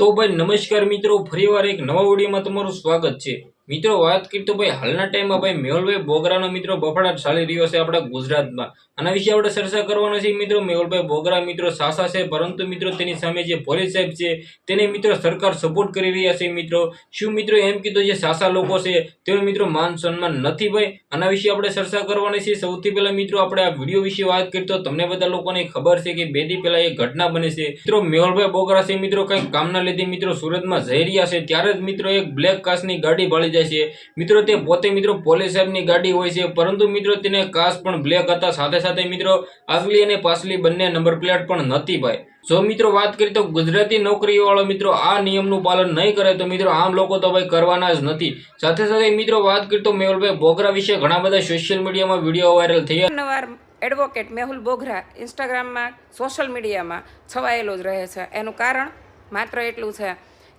તો ભાઈ નમસ્કાર મિત્રો ફરીવાર એક નવા વિડીયોમાં તમારું સ્વાગત છે. મિત્રો, વાત કરીએ તો ભાઈ, હાલના ટાઈમમાં ભાઈ, મેહુલભાઈ બોગરાનો મિત્રો બફડાટ ચાલી રહ્યો છે આપણા ગુજરાતમાં. આના વિશે આપણે ચર્ચા કરવાનો છે મિત્રો. મેહુલભાઈ બોગરા મિત્રો સાસા છે, પરંતુ મિત્રો તેની સામે જે પોલીસ સાહેબ છે, તેને મિત્રો સરકાર સપોર્ટ કરી રહ્યા છે મિત્રો. શું મિત્રો એમ કીધું જે સાસા લોકો છે, તેઓ મિત્રો માન સન્માન નથી ભાઈ? આના વિશે આપણે ચર્ચા કરવાની છે. સૌથી પહેલા મિત્રો, આપણે આ વીડિયો વિશે વાત કરીએ તો તમને બધા લોકોને ખબર છે કે બે દી પહેલા એક ઘટના બને છે. મિત્રો, મેહુલભાઈ બોગરા છે મિત્રો, કંઈક કામના લીધે મિત્રો સુરતમાં જઈ રહ્યા છે. ત્યારે જ મિત્રો એક બ્લેક કાસની ગાડી ભાળી જાય છે. મિત્રો, તે પોતે મિત્રો પોલેસરની ગાડી હોય છે. પરંતુ મિત્રો, તેને કાસ પણ બ્લેક હતા. સાથે સાથે મિત્રો આગલી અને પાછલી બંને નંબર પ્લેટ પણ નથી ભાઈ. જો મિત્રો વાત કરીએ તો ગુજરાતી નોકરીવાળો મિત્રો આ નિયમનું પાલન નહીં કરે તો મિત્રો આમ લોકો તો ભાઈ કરવાના જ નથી. સાથે સાથે મિત્રો વાત કરીએ તો મેહુલભાઈ બોગરા વિશે ઘણા બધા સોશિયલ મીડિયામાં વીડિયો વાયરલ થયા. એડવોકેટ મેહુલ બોગરા ઇન્સ્ટાગ્રામમાં સોશિયલ મીડિયામાં છવાયેલો જ રહે છે. એનું કારણ માત્ર એટલું છે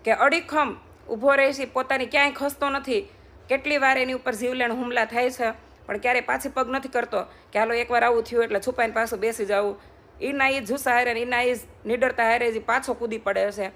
કે અડીખમ ઊભો રહે છે, પોતાની ક્યાંય ખસતો નથી. કેટલી વાર એની ઉપર જીવલેણ હુમલા થાય છે, પણ ક્યારેય પાછી પગ નથી કરતો કે હાલો એકવાર આવું થયું એટલે છુપાઈને પાછું બેસી જવું. એના એ જુસ્સા હારે એના એ નિડરતા હારે જે પાછો કૂદી પડે છે.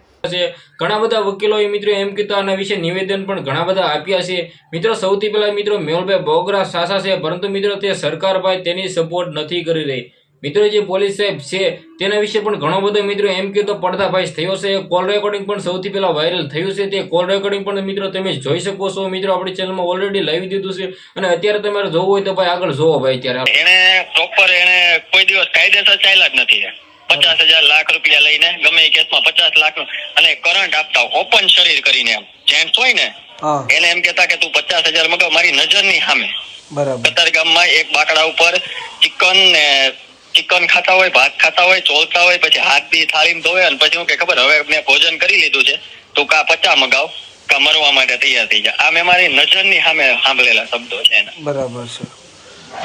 ઘણા બધા વકીલો મિત્રો એમ કીધું આના વિશે નિવેદન પણ ઘણા બધા આપ્યા છે. મિત્રો, સૌથી પહેલા મિત્રો મેહુલભાઈ બોગરા સાસા છે, પરંતુ મિત્રો તે સરકાર ભાઈ તેની સપોર્ટ નથી કરી રહી. મિત્રો જે પોલીસ સાહેબ છે તેના વિશે પણ ઘણો બધો મિત્રો એમ કીધું પડદાફાશ થયો છે. કોલ રેકોર્ડિંગ પણ સૌથી પહેલા વાયરલ થયું છે. તે કોલ રેકોર્ડિંગ પણ મિત્રો તમે જોઈ શકો છો. મિત્રો આપણી ચેનલમાં ઓલરેડી લાવી દીધું છે. અને અત્યારે તમારે જોવું હોય તો ભાઈ આગળ જોવો ભાઈ અત્યારે. એને પ્રોપર એને કોઈ દિવસ કાયદેસર ચાલ્યા જ નથી. પચાસ હજાર લાખ રૂપિયા લઈને ગમે એ કેસમાં પચાસ લાખ અને કરંટ આપતા ઓપન શરીર કરીને એમ. જેન્ટ્સ હોય ને એને એમ કેતા કે તું પચાસ હજાર મગાવ મારી નજરની સામે. બરાબર. કતારગામમાં એક બાકડા ઉપર ચિકન ને ચિકન ખાતા હોય, ભાત ખાતા હોય ચોલતા હોય, પછી હાથ બી થાળીમાં ધોવે અને પછી હું કે ખબર, હવે મેં ભોજન કરી લીધું છે, તું કા પચા મગાવ, કા મરવા માટે તૈયાર થઈ જાય આ મેં મારી નજરની સામે સાંભળેલા શબ્દો છે એના. બરાબર છે.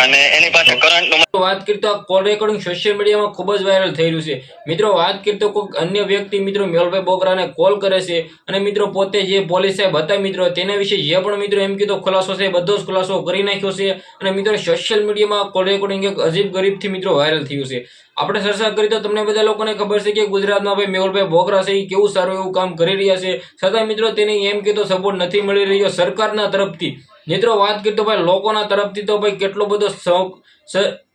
અને એની પાસે કરંટ વાત કરીએ કોલ રેકોર્ડિંગ સોશિયલ મીડિયામાં ખૂબ જ વાયરલ થયેલું છે. મિત્રો, વાત કરીએ તો અન્ય વ્યક્તિ, મિત્રો મેળભાઈ બોગરાને કોલ કરે છે અને મિત્રો, પોતે જે પોલીસ સાહેબ હતા, મિત્રો, તેના વિશે જે પણ મિત્રો એમ કીધો, ખુલાસો છે, બધો જ ખુલાસો કરી નાખ્યો છે અને મિત્રો સોશિયલ મીડિયામાં કોલ રેકોર્ડિંગ એક અજીબ ગરીબથી મિત્રો વાયરલ થયું છે. આપણે ચર્ચા કરી તો તમને બધા લોકોને ખબર છે કે ગુજરાતમાં ભાઈ મેહુલભાઈ બોગરા છે, એ કેવું સારું એવું કામ કરી રહ્યા છે. છતાં મિત્રો, તેને એમ કીધો સપોર્ટ નથી મળી રહ્યો સરકારના તરફથી. મિત્રો વાત કરી તો ભાઈ લોકોના તરફથી તો ભાઈ કેટલો બધો સ-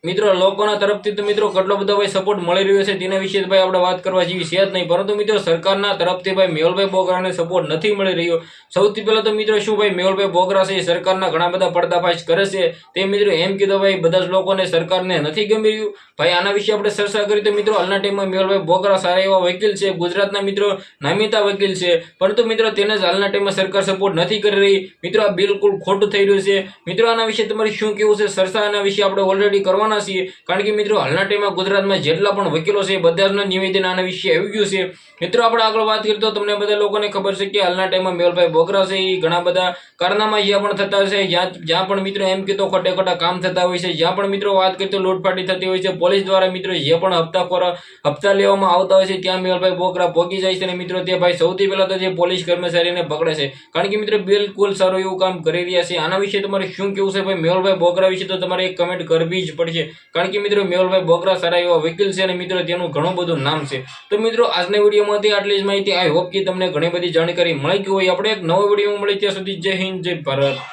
મિત્રો, લોકોના તરફથી તો મિત્રો કેટલો બધો ભાઈ સપોર્ટ મળી રહ્યો છે તેના વિશે ભાઈ આપણે વાત કરવા જેવી છે જ નહીં. પરંતુ મિત્રો, સરકારના તરફથી ભાઈ મેહુલભાઈ બોગરાને સપોર્ટ નથી મળી રહ્યો. સૌથી પહેલા તો મિત્રો શું ભાઈ મેહુલભાઈ બોગરા છે એ સરકારના ઘણા બધા પડદાફાશ કરે છે. તે મિત્રો એમ કીધું, ભાઈ, બધા જ લોકોને સરકારને નથી ગમી રહ્યું. ભાઈ, આના વિશે આપણે ચર્ચા કરી તો મિત્રો, હાલના ટાઈમમાં મેહુલભાઈ બોગરા સારા એવા વકીલ છે. ગુજરાતના મિત્રો નામીતા વકીલ છે. પરંતુ મિત્રો, તેને જ હાલના ટાઈમમાં સરકાર સપોર્ટ નથી કરી રહી. મિત્રો, આ બિલકુલ ખોટું થઈ રહ્યું છે. મિત્રો, આના વિશે તમારે શું કેવું છે? ચર્ચા આના વિશે આપણે ઓલરેડી કરવાના છીએ. કારણ કે મિત્રો, હાલના ટાઈમમાં ગુજરાતમાં જેટલા પણ વકીલો છે બધાના નિવેદન આના વિશે આવી ગયું છે. મિત્રો, આપણે આગળ વાત કરીએ તો તમને બધા લોકોને ખબર છે કે હાલના ટાઈમમાં મેહુલભાઈ બોગરા છે, એ ઘણા બધા કારનામા જ્યાં પણ થતા હોય છે. જ્યાં પણ મિત્રો એમ કીધો ખોટે ખોટા કામ થતા હોય છે. જ્યાં પણ મિત્રો વાત કરીએ તો લૂંટફાટી થતી હોય છે. પોલીસ દ્વારા મિત્રો જે પણ હપ્તાખોર હપ્તા લેવામાં આવતા હોય છે, ત્યાં મેહુલભાઈ બોગરા પહોંચી જાય છે. અને મિત્રો, તે ભાઈ સૌથી પહેલા તો જે પોલીસ કર્મચારીને પકડે છે. કારણ કે મિત્રો, બિલકુલ સારું એવું કામ કરી રહ્યા છે. આના વિશે તમારે શું કેવું છે? ભાઈ, મેહુલભાઈ બોગરા વિશે તો તમારે એક કમેન્ટ કરવી જ પડશે. કારણ કે મિત્રો મેહુલભાઈ બોકરા સારા એવા વકીલ છે અને મિત્રો તેનું ઘણું બધું નામ છે. તો મિત્રો આજના વિડીયોમાંથી આટલી જ માહિતી. આઈ હોપ કે તમને ઘણી બધી જાણકારી મળી ગઈ હોય. આપણે એક નવો વીડિયો મળી ત્યાં સુધી જય હિન્દ, જય ભારત.